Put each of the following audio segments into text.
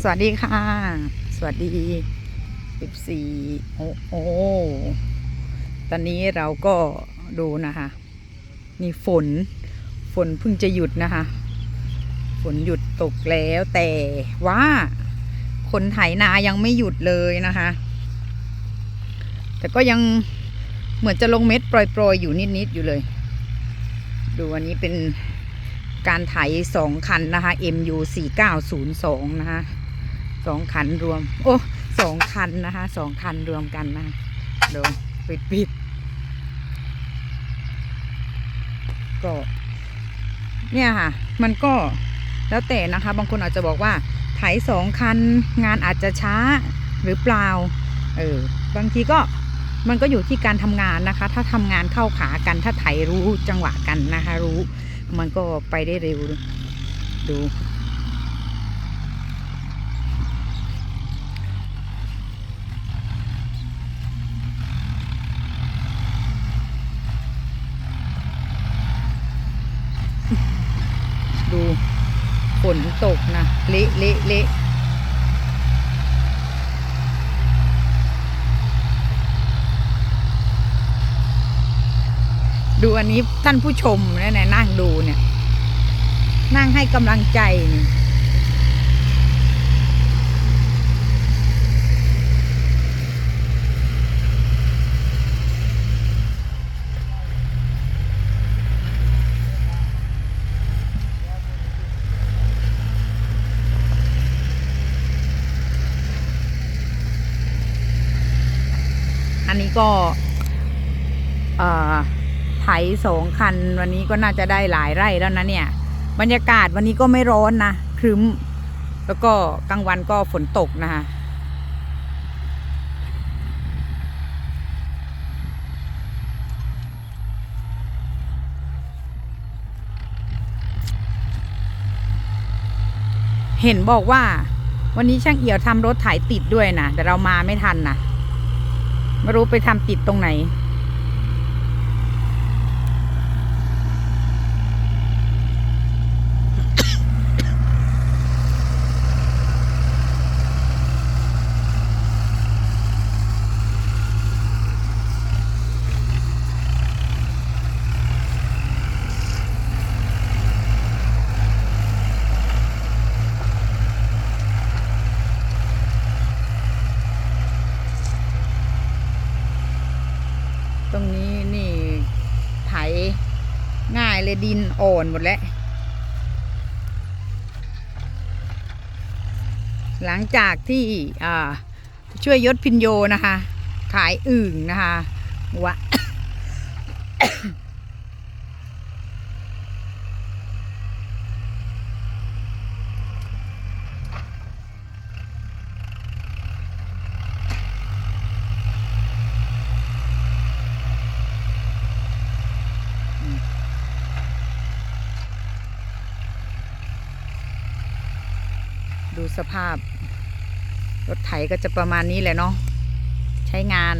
สวัสดีค่ะ สวัสดีสิบสี่โอ้โอตอนนี้เราก็ดูนะคะนี่ฝน ฝนเพิ่งจะหยุดนะคะ ฝนหยุดตกแล้วแต่ว่าคนไถนายังไม่หยุดเลยนะคะ แต่ก็ยังเหมือนจะลงเม็ดโปรยๆ อยู่นิดๆอยู่เลย ดูอันนี้เป็นการไถสองคันนะคะ MU 4902นะคะ สองคันรวม โอ้สองคันนะคะสองคันรวมกันนะคะดูปิดปิดก็ เนี่ยค่ะ มันก็แล้วแต่นะคะ บางคนอาจจะบอกว่าไถสองคันงานอาจจะช้าหรือเปล่า เออบางทีก็มันก็อยู่ที่การทำงานนะคะ ถ้าทำงานเข้าขากัน ถ้าไถรู้จังหวะกันนะคะ รู้ มันก็ไปได้เร็ว ดูฝ นตกนะเละเละเละดูอันนี้ท่านผู้ชมเนี่ยนะนั่งดูเนี่ย นั่งให้กำลังใจนี่ ก็ไถสองคันวันนี้ก็น่าจะได้หลายไร่แล้วนะเนี่ย บรรยากาศวันนี้ก็ไม่ร้อนนะครึ้ม แล้วก็กลางวันก็ฝนตกนะคะเห็นบอกว่าวันนี้ช่างเอี่ยวทำรถไถติดด้วยนะแต่เรามาไม่ทันนะ ไม่รู้ไปทำติดตรงไหน ตรงนี้นี่ไถง่ายเลย ดินอ่อนหมดแล้ว หลังจากที่ช่วยยศพินโยนะคะ ขายอึ่งนะคะวะ สภาพ รถไถก็จะประมาณนี้แหละเนาะ ใช้งาน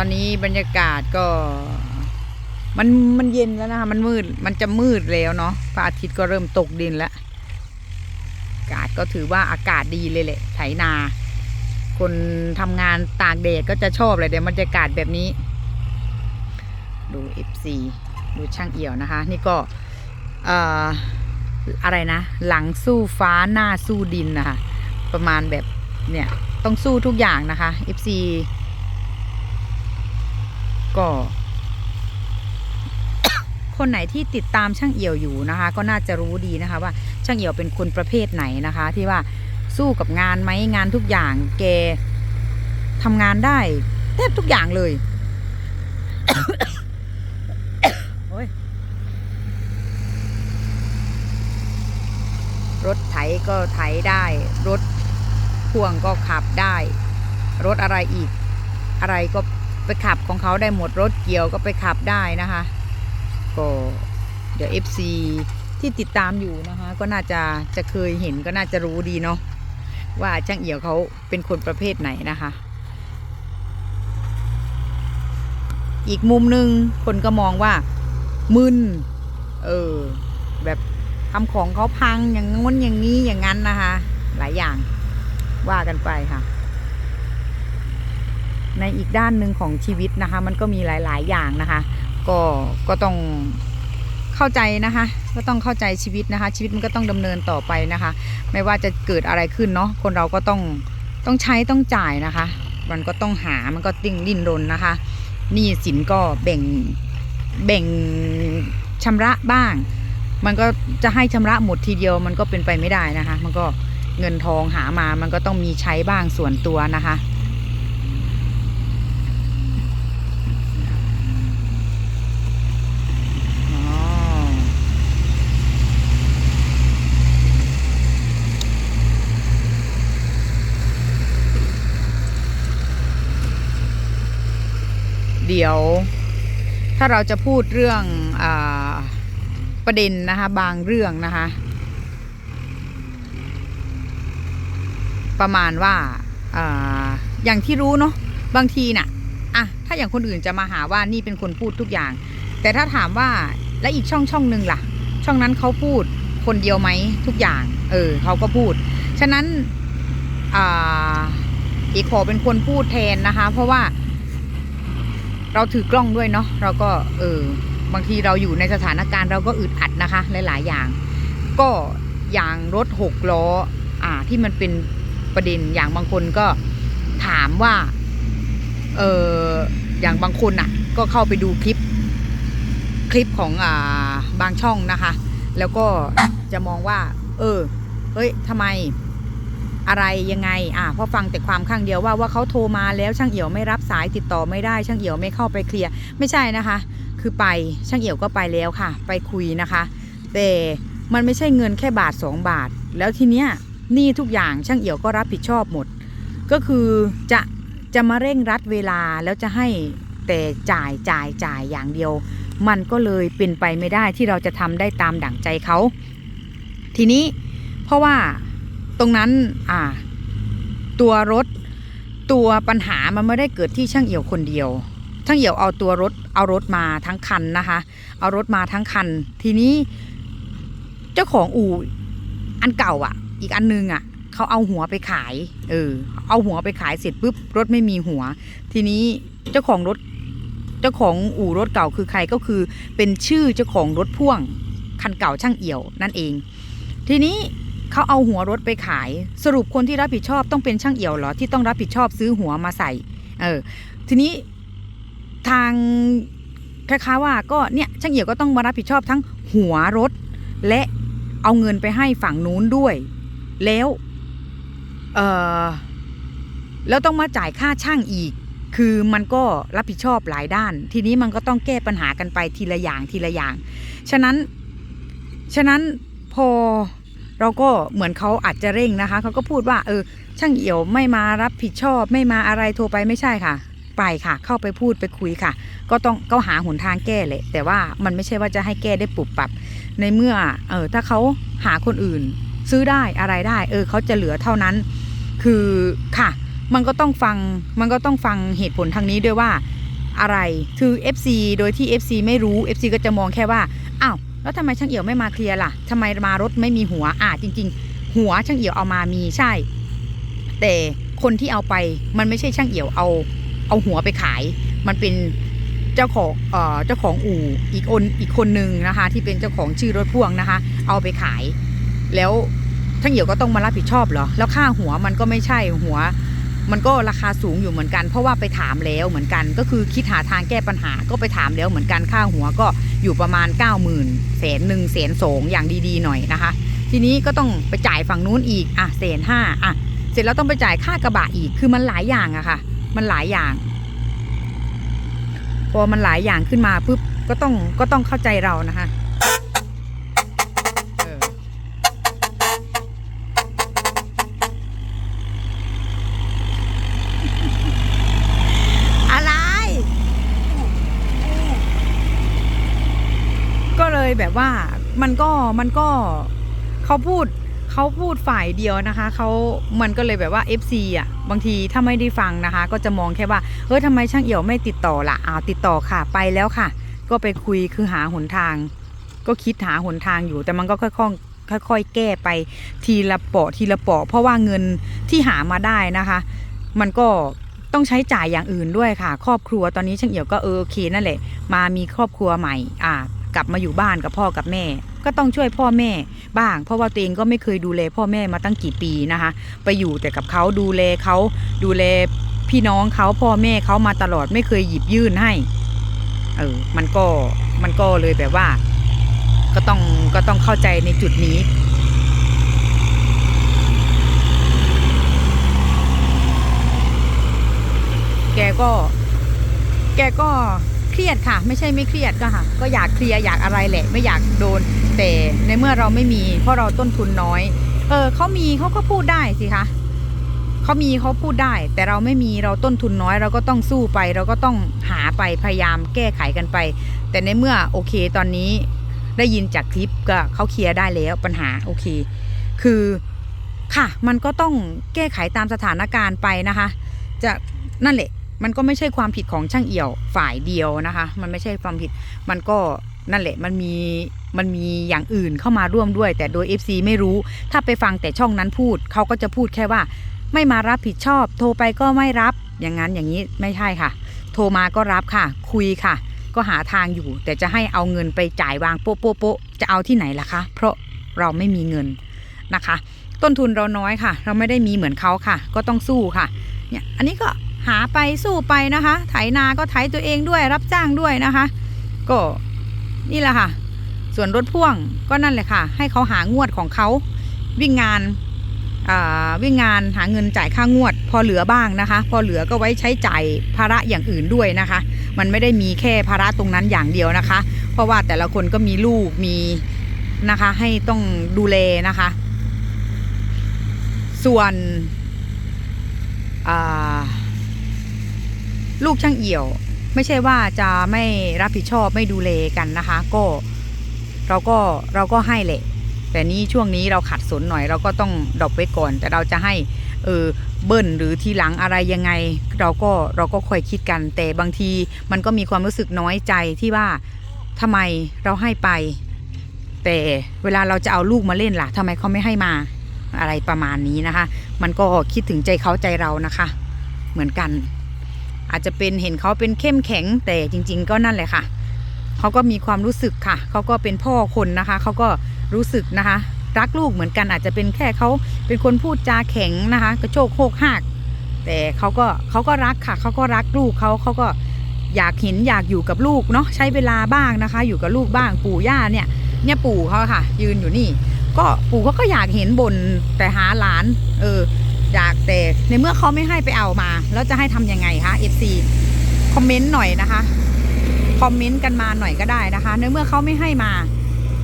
อนนี้บรรยากาศก็ มันมันเย็นแล้วนะคะมันมืดมันจะมืดแล้วเนาะพระอาทิตย์ก็เริ่มตกดินแล้วอากาศก็ถือว่าอากาศดีเลยแหละไถนา คนทำงานตากแดดก็จะชอบเลยเดี๋ยวบรรยากาศแบบนี้ ดู FC ดูช่างเอี่ยวนะคะ นี่ก็เอ่ออะไรนะ หลังสู้ฟ้าหน้าสู้ดินนะคะ ประมาณแบบเนี่ยต้องสู้ทุกอย่างนะคะ FC ก็ คนไหนที่ติดตามช่างเอี่ยวอยู่นะคะ ก็น่าจะรู้ดีนะคะ ว่าช่างเอี่ยวเป็นคนประเภทไหนนะคะ ที่ว่าสู้กับงานไหมงานทุกอย่างแกทำงานได้แทบทุกอย่างเลยโอ้ยรถไถก็ไถได้ รถพ่วงก็ขับได้ รถอะไรอีก อะไรก็ ไปขับของเขาได้หมดรถเกี่ยวก็ไปขับได้นะคะก็เดี๋ยว FC ที่ติดตามอยู่นะคะ ก็น่าจะจะเคยเห็นก็น่าจะรู้ดีเนาะว่าช่างเอี่ยวเขาเป็นคนประเภทไหนนะคะ อีกมุมหนึ่งคนก็มองว่า มึนเออแบบทำของเขาพังอย่างง้นอย่างนี้อย่างนั้นนะคะ หลายอย่างว่ากันไปค่ะ ในอีกด้านหนึ่งของชีวิตนะคะ มันก็มีหลาย ๆ อย่างนะคะ ก็ก็ต้องเข้าใจนะคะ ก็ต้องเข้าใจชีวิตนะคะ ชีวิตมันก็ต้องดำเนินต่อไปนะคะ ไม่ว่าจะเกิดอะไรขึ้นเนาะคนเราก็ต้องต้องใช้ต้องจ่ายนะคะ มันก็ต้องหามันก็ติ้งดิ้นรนนะคะหนี้สินก็แบ่งแบ่งชำระบ้าง มันก็จะให้ชำระหมดทีเดียวมันก็เป็นไปไม่ได้นะคะ มันก็เงินทองหามามันก็ต้องมีใช้บ้างส่วนตัวนะคะ อ๋อ เดี๋ยว ถ้าเราจะพูดเรื่องอประเด็นนะคะ บางเรื่องนะคะ ประมาณว่าอาอย่างที่รู้เนาะบางทีน่ะอะถ้าอย่างคนอื่นจะมาหาว่านี่เป็นคนพูดทุกอย่าง แต่ถ้าถามว่าและอีกช่องช่องหนึ่งล่ะ ช่องนั้นเขาพูดคนเดียวไหมทุกอย่าง เออเขาก็พูด ฉะนั้นอ่าอีกขอเป็นคนพูดแทนนะคะ เพราะว่า เราถือกล้องด้วยเนาะเราก็เออบางทีเราอยู่ในสถานการณ์เราก็อึดอัดนะคะหลายๆอย่าง ก็อย่างรถหกล้ออ่าที่มันเป็นประเด็นอย่างบางคนก็ถามว่าเอออย่างบางคนอะ ก็เข้าไปดูคลิป คลิปของอ่าบางช่องนะคะ แล้วก็จะมองว่า เออเฮ้ยทำไม อะไรยังไงอะเพราะฟังแต่ความข้างเดียวว่าว่าเขาโทรมาแล้วช่างเอี่ยวไม่รับสายติดต่อไม่ได้ช่างเอี่ยวไม่เข้าไปเคลียร์ไม่ใช่นะคะ คือไปช่างเอี่ยวก็ไปแล้วค่ะ ไปคุยนะคะ แต่มันไม่ใช่เงินแค่บาท 2 บาท แล้วทีเนี้ยหนี้ทุกอย่างช่างเอี่ยวก็รับผิดชอบหมด ก็คือจะจะมาเร่งรัดเวลาแล้วจะให้แต่จ่ายจ่ายจ่ายอย่างเดียว มันก็เลยเป็นไปไม่ได้ที่เราจะทำได้ตามดั่งใจเขา ทีนี้เพราะว่า ตรงนั้นอ่า ตัวรถตัวปัญหามันไม่ได้เกิดที่ช่างเอี่ยวคนเดียว ช่างเอี่ยวเอาตัวรถเอารถมาทั้งคันนะคะ เอารถมาทั้งคัน ทีนี้ เจ้าของอู่อันเก่าอะ อีกอันนึงอะเขาเอาหัวไปขาย เออ เอาหัวไปขายเสร็จปุ๊บรถไม่มีหัว ทีนี้เจ้าของรถ เจ้าของอู่รถเก่าคือใครก็คือ เป็นชื่อเจ้าของรถพ่วงคันเก่าช่างเอี่ยวนั่นเอง ทีนี้ เขาเอาหัวรถไปขาย สรุปคนที่รับผิดชอบต้องเป็นช่างเอี่ยวเหรอที่ต้องรับผิดชอบซื้อหัวมาใส่ เออ ทีนี้ทางคล้ายๆว่าก็เนี่ยช่างเอี่ยวก็ต้องมารับผิดชอบทั้งหัวรถ และเอาเงินไปให้ฝั่งนู้นด้วย แล้วเออแล้วต้องมาจ่ายค่าช่างอีก คือมันก็รับผิดชอบหลายด้าน ทีนี้มันก็ต้องแก้ปัญหากันไปทีละอย่างทีละอย่าง ฉะนั้น ฉะนั้นพอ เราก็เหมือนเขาอาจจะเร่งนะคะเขาก็พูดว่าเออช่างเอี่ยวไม่มารับผิดชอบไม่มาอะไรโทรไปไม่ใช่ค่ะ ไปค่ะ เข้าไปพูดไปคุยค่ะ ก็ต้องก็หาหนทางแก้แหละแต่ว่ามันไม่ใช่ว่าจะให้แก้ได้ปุบปับ ในเมื่อเออถ้าเขาหาคนอื่น ซื้อได้อะไรได้ เออเขาจะเหลือเท่านั้น คือค่ะ มันก็ต้องฟังมันก็ต้องฟังเหตุผลทางนี้ด้วยว่าอะไรคือ FC โดยที่ FC ไม่รู้ FC ก็จะมองแค่ว่าอ้าว แล้วทำไมช่างเอี่ยวไม่มาเคลียร์ล่ะทำไมมารถไม่มีหัวอ่าจริง ๆ หัวช่างเอี่ยวเอามามีใช่ แต่คนที่เอาไปมันไม่ใช่ช่างเอี่ยวเอา เอาหัวไปขาย มันเป็นเจ้าของเอ่อเจ้าของอู่อีกคนอีกคนนึงนะคะ ที่เป็นเจ้าของชื่อรถพ่วงนะคะ เอาไปขาย แล้วช่างเอี่ยวก็ต้องมารับผิดชอบเหรอแล้วค่าหัวมันก็ไม่ใช่หัว มันก็ราคาสูงอยู่เหมือนกัน เพราะว่าไปถามแล้วเหมือนกัน ก็คือคิดหาทางแก้ปัญหาก็ไปถามแล้วเหมือนกันค่าหัวก็ อยู่ประมาณ 9 0 0 0 0แสนหนึ่งแสนสองอย่างดีๆหน่อยนะคะ ทีนี้ก็ต้องไปจ่ายฝั่งนู้นอีกอะแสนห้าอะเสร็จแล้วต้องไปจ่ายค่ากระบะอีกคือมันหลายอย่างอะค่ะ มันหลายอย่างพอมันหลายอย่างขึ้นมาปุ๊บก็ต้องก็ต้องเข้าใจเรานะคะ เลยแบบว่ามันก็มันก็เขาพูดเขาพูดฝ่ายเดียวนะคะเขามันก็เลยแบบว่า FC อะ บางทีถ้าไม่ได้ฟังนะคะ ก็จะมองแค่ว่าเฮ้ยทำไมช่างเอี่ยวไม่ติดต่อละอ้าวติดต่อค่ะไปแล้วค่ะ ก็ไปคุยคือหาหนทาง ก็คิดหาหนทางอยู่ แต่มันก็ค่อยๆค่อยๆแก้ไปทีละเปาะทีละเปาะเพราะว่าเงินที่หามาได้นะคะ มันก็ต้องใช้จ่ายอย่างอื่นด้วยค่ะ ครอบครัวตอนนี้ช่างเอี่ยวก็เออโอเคนั่นแหละ มามีครอบครัวใหม่อ่า กลับมาอยู่บ้านกับพ่อกับแม่ ก็ต้องช่วยพ่อแม่บ้าง เพราะว่าตัวเองก็ไม่เคยดูแลพ่อแม่มาตั้งกี่ปีนะคะ ไปอยู่แต่กับเขาดูแลเขาดูแลพี่น้องเขาพ่อแม่เขามาตลอดไม่เคยหยิบยื่นให้เออมันก็มันก็เลยแบบว่า ก็ต้องก็ต้องเข้าใจในจุดนี้แกก็ แกก็ รียดค่ะ ไม่ใช่ไม่เครียดก็ค่ะ ก็อยากเคลียร์อยากอะไรแหละ ไม่อยากโดน แต่ในเมื่อเราไม่มี เพราะเราต้นทุนน้อย เออเขามีเขาก็พูดได้สิคะเขามีเขาพูดได้ แต่เราไม่มีเราต้นทุนน้อย เราก็ต้องสู้ไป เราก็ต้องหาไปพยายามแก้ไขกันไป แต่ในเมื่อโอเคตอนนี้ได้ยินจากคลิปก็เขาเคลียร์ได้แล้วปัญหาโอเค คือค่ะ มันก็ต้องแก้ไขตามสถานการณ์ไปนะคะ จะนั่นแหละ มันก็ไม่ใช่ความผิดของช่างเอี่ยวฝ่ายเดียวนะคะ มันไม่ใช่ความผิด มันก็นั่นแหละ มันมี มันมีอย่างอื่นเข้ามาร่วมด้วย แต่โดย FC ไม่รู้ ถ้าไปฟังแต่ช่องนั้นพูด เขาก็จะพูดแค่ว่า ไม่มารับผิดชอบ โทรไปก็ไม่รับ อย่างนั้นอย่างนี้ไม่ใช่ค่ะ โทรมาก็รับค่ะ คุยค่ะ ก็หาทางอยู่ แต่จะให้เอาเงินไปจ่ายวางโป๊ะโป๊ะโป๊ะจะเอาที่ไหนล่ะคะ เพราะเราไม่มีเงินนะคะ ต้นทุนเราน้อยค่ะ เราไม่ได้มีเหมือนเขาค่ะ ก็ต้องสู้ค่ะ เนี่ย อันนี้ก็ หาไปสู้ไปนะคะ ไถนาก็ไถตัวเองด้วยรับจ้างด้วยนะคะ ก็นี่แหละค่ะ ส่วนรถพ่วงก็นั่นแหละค่ะ ให้เขาหางวดของเขาวิ่งงานอ่าวิ่งงานหาเงินจ่ายค่างวด พอเหลือบ้างนะคะ พอเหลือก็ไว้ใช้จ่ายภาระอย่างอื่นด้วยนะคะ มันไม่ได้มีแค่ภาระตรงนั้นอย่างเดียวนะคะ เพราะว่าแต่ละคนก็มีลูกมีนะคะ ให้ต้องดูแลนะคะ ส่วนอ่า ลูกช่างเอี่ยว ไม่ใช่ว่าจะไม่รับผิดชอบไม่ดูแลกันนะคะ ก็เราก็เราก็ให้แหละ แต่นี้ช่วงนี้เราขัดสนหน่อย เราก็ต้องดรอปไว้ก่อน แต่เราจะให้เออเบิ้ลหรือทีหลังอะไรยังไง เราก็เราก็ค่อยคิดกัน แต่บางทีมันก็มีความรู้สึกน้อยใจที่ว่าทำไมเราให้ไป แต่เวลาเราจะเอาลูกมาเล่นล่ะทำไมเขาไม่ให้มาอะไรประมาณนี้นะคะ มันก็คิดถึงใจเขาใจเรานะคะ เหมือนกัน อาจจะเป็นเห็นเขาเป็นเข้มแข็งแต่จริง ๆ ก็นั่นแหละค่ะ เขาก็มีความรู้สึกค่ะ เขาก็เป็นพ่อคนนะคะ เขาก็รู้สึกนะคะ รักลูกเหมือนกันอาจจะเป็นแค่เขาเป็นคนพูดจาแข็งนะคะกระโชกโคกหักแต่เขาก็เขาก็รักค่ะ เขาก็รักลูกเขาเขาก็อยากเห็นอยากอยู่กับลูกเนาะใช้เวลาบ้างนะคะ อยู่กับลูกบ้างปู่ย่าเนี่ยเนี่ยปู่เขาค่ะ ยืนอยู่นี่ ก็ปู่เขาก็อยากเห็นบนแต่หาหลาน เออ อยากแต่ในเมื่อเขาไม่ให้ไปเอามา แล้วจะให้ทำยังไงคะ FC คอมเมนต์หน่อยนะคะคอมเมนต์กันมาหน่อยก็ได้นะคะ ในเมื่อเขาไม่ให้มา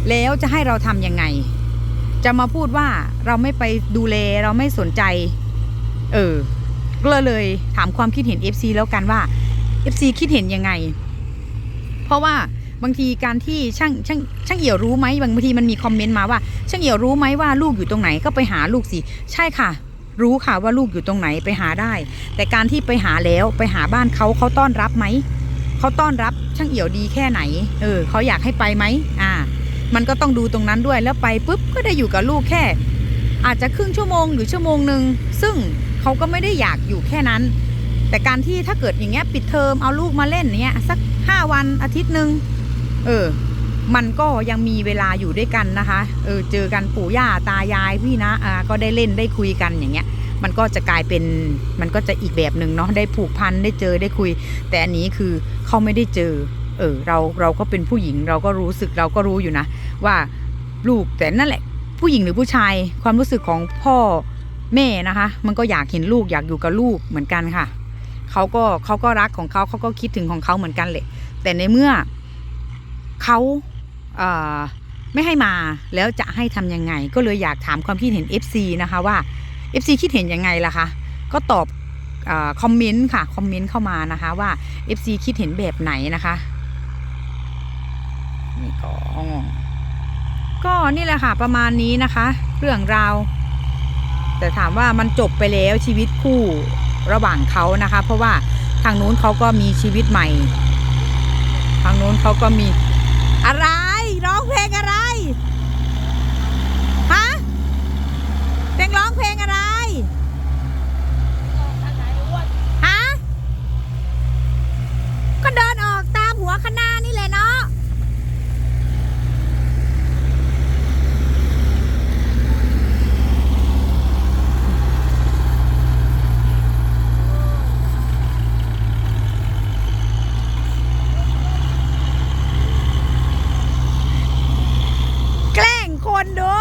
แล้วจะให้เราทำยังไง จะมาพูดว่าเราไม่ไปดูแลเราไม่สนใจ เออก็เลยถามความคิดเห็น FC แล้วกันว่า FC คิดเห็นยังไง เพราะว่าบางทีการที่ช่างช่างช่างเอี่ยวรู้ไหมบางทีมันมีคอมเมนต์มาว่า ช่างเอี่ยวรู้ไหมว่าลูกอยู่ตรงไหนก็ไปหาลูกสิ ใช่ค่ะ รู้ค่ะว่าลูกอยู่ตรงไหนไปหาได้ แต่การที่ไปหาแล้วไปหาบ้านเขาเขาต้อนรับไหมเขาต้อนรับช่างเอี่ยวดีแค่ไหน เออเขาอยากให้ไปไหมอ่า มันก็ต้องดูตรงนั้นด้วยแล้วไปปุ๊บก็ได้อยู่กับลูกแค่ อาจจะครึ่งชั่วโมงหรือชั่วโมงหนึ่งซึ่งเขาก็ไม่ได้อยากอยู่แค่นั้น แต่การที่ถ้าเกิดอย่างเงี้ยปิดเทอมเอาลูกมาเล่นเนี้ยสักห้าวันอาทิตย์หนึ่งเออ มันก็ยังมีเวลาอยู่ด้วยกันนะคะ เออเจอกันปู่ย่าตายายพี่นะอ่าก็ได้เล่นได้คุยกันอย่างเงี้ย มันก็จะกลายเป็นมันก็จะอีกแบบหนึ่งเนาะได้ผูกพันได้เจอได้คุย แต่อันนี้คือเขาไม่ได้เจอ เออเราเราก็เป็นผู้หญิงเราก็รู้สึกเราก็รู้อยู่นะ ว่าลูกแต่นั่นแหละ ผู้หญิงหรือผู้ชายความรู้สึกของพ่อแม่นะคะ มันก็อยากเห็นลูกอยากอยู่กับลูกเหมือนกันค่ะเขาก็เขาก็รักของเขาเขาก็คิดถึงของเขาเหมือนกันแหละแต่ในเมื่อเขา ไม่ให้มาแล้วจะให้ทำยังไง ก็เลยอยากถามความคิดเห็น FC นะคะว่า FC คิดเห็นยังไงล่ะคะก็ตอบอคอมเมนต์ค่ะคอมเมนต์เข้ามานะคะว่า FC คิดเห็นแบบไหนนะคะนี่ก็ก็นี่แหละค่ะประมาณนี้นะคะ เรื่องราว แต่ถามว่ามันจบไปแล้วชีวิตคู่ระหว่างเขานะคะ เพราะว่าทางนู้นเขาก็มีชีวิตใหม่ ทางนู้นเขาก็มีอะไร เพลงอะไร ฮะเพลงร้องเพลงอะไร ฮะ ก็เดินออกตามหัวคณะนี่แหละเนาะ แกล้งคนดู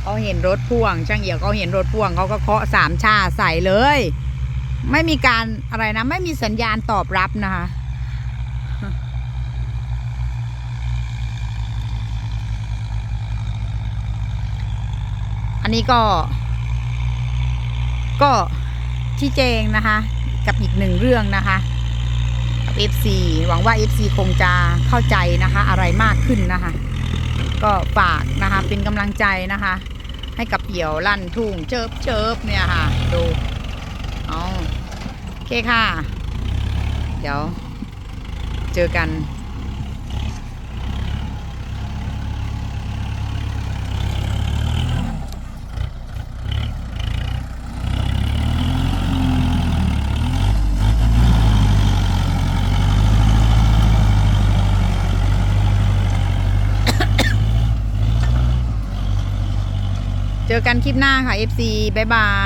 เขาเห็น รถพ่วง ช่างเหี่ยวเขาเห็นรถพ่วงเขาก็เคาะสามชาใส่เลย ไม่มีการอะไรนะ ไม่มีสัญญาณตอบรับนะคะอันนี้ก็ ก็ที่แจงนะคะ กับอีกหนึ่งเรื่องนะคะกับ FC หวังว่า FC คงจะเข้าใจนะคะ อะไรมากขึ้นนะคะ ก็ฝากนะคะ เป็นกำลังใจนะคะ ให้กับเหี่ยวลั่นทุ่งเจิบเจิบเนี่ยค่ะ ดูเอาโอเคค่ะ เดี๋ยว เจอกัน เจอกันคลิปหน้าค่ะ FC บ๊ายบาย